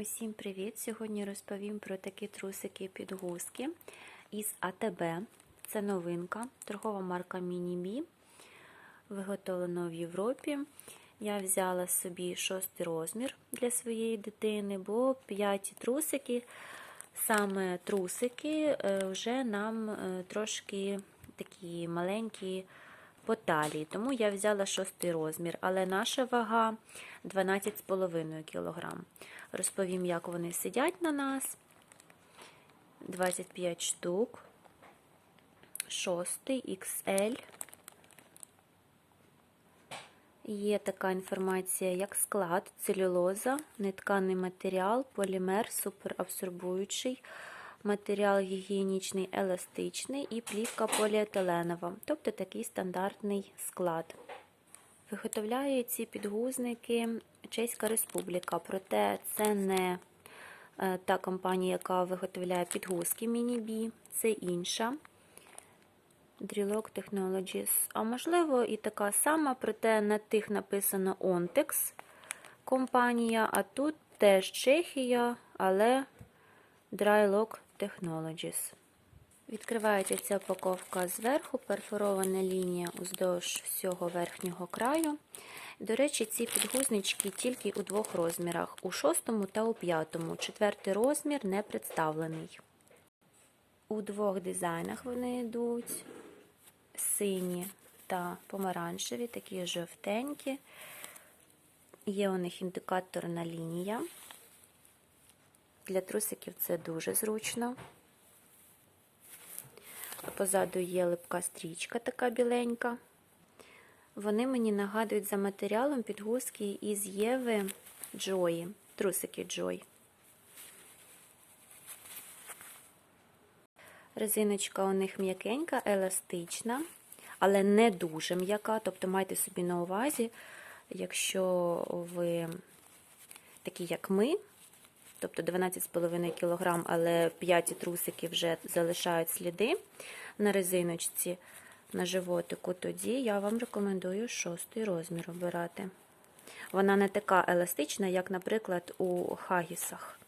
Усім привіт! Сьогодні розповім про такі трусики підгузки із АТБ. Це новинка, торгова марка Міні-Бі, виготовлено в Європі. Я взяла собі шостий розмір для своєї дитини, бо п'яті трусики, саме трусики, е, вже нам е, трошки такі маленькі по талії, тому я взяла шостий розмір, але наша вага 12,5 кг. Розповім, як вони сидять на нас. 25 штук, шостий XL. Є така інформація, як склад, целюлоза, нетканий матеріал, полімер, суперабсорбуючий, матеріал гігієнічний, еластичний і плівка поліетиленова, тобто такий стандартний склад. Виготовляє ці підгузники Чеська Республіка, проте це не е, та компанія, яка виготовляє підгузки Міні-Бі, це інша. Drilog Technologies. А можливо, і така сама, проте на тих написано Ontex компанія, а тут теж Чехія, але Drylog Technologies. Відкривається ця упаковка зверху, перфорована лінія уздовж всього верхнього краю. До речі, ці підгузнички тільки у двох розмірах у шостому та у п'ятому. Четвертий розмір не представлений. У двох дизайнах вони йдуть сині та помаранчеві, такі жовтенькі. Є у них індикаторна лінія. Для трусиків це дуже зручно. Позаду є липка стрічка, така біленька. Вони мені нагадують за матеріалом підгузки із Єви Джої, трусики Джой. Резиночка у них м'якенька, еластична, але не дуже м'яка. Тобто майте собі на увазі, якщо ви такі, як ми, тобто 12,5 кг, але 5 трусики вже залишають сліди на резиночці на животику, тоді я вам рекомендую шостий розмір обирати. Вона не така еластична, як, наприклад, у хагісах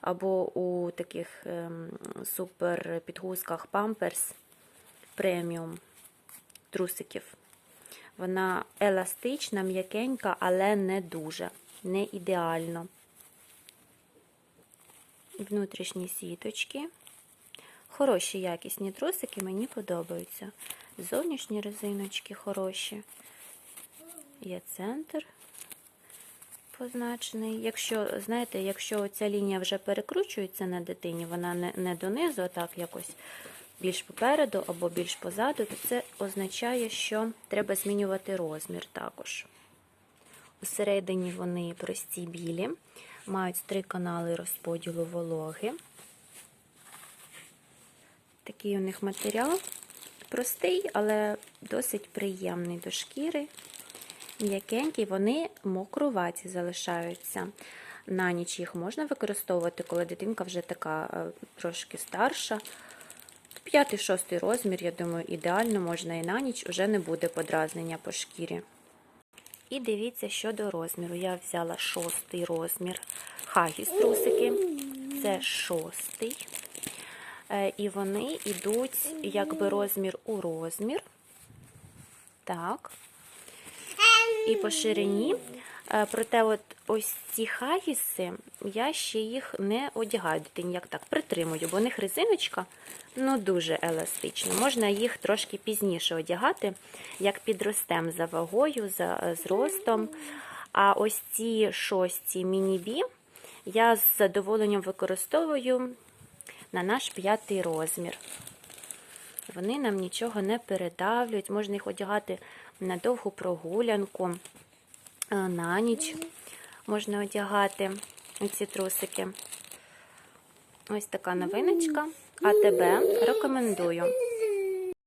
або у таких ем, супер підгузках Pampers преміум трусиків. Вона еластична, м'якенька, але не дуже, не ідеально. Внутрішні сіточки. Хороші якісні трусики, мені подобаються. Зовнішні резиночки хороші. Є центр позначений. Якщо, знаєте, якщо ця лінія вже перекручується на дитині, вона не, не донизу, а так якось більш попереду або більш позаду, то це означає, що треба змінювати розмір також. Усередині вони прості білі, мають три канали розподілу вологи. Такий у них матеріал. Простий, але досить приємний до шкіри. М'якенькі, вони мокруваті залишаються. На ніч їх можна використовувати, коли дитинка вже така е, трошки старша. П'ятий-шостий розмір, я думаю, ідеально можна і на ніч вже не буде подразнення по шкірі. І дивіться, щодо розміру. Я взяла шостий розмір хагіс трусики. Це шостий. Е, І вони йдуть якби розмір у розмір. Так. І по ширині. Е, Проте, от ось ці хагіси, я ще їх не одягаю дитині, як так, притримую, бо у них резиночка ну, дуже еластична. Можна їх трошки пізніше одягати, як підростем за вагою, за е, зростом. А ось ці шості міні-бі я з задоволенням використовую на наш п'ятий розмір. Вони нам нічого не передавлюють, можна їх одягати на довгу прогулянку, на ніч можна одягати ці трусики. Ось така новиночка. А тебе рекомендую.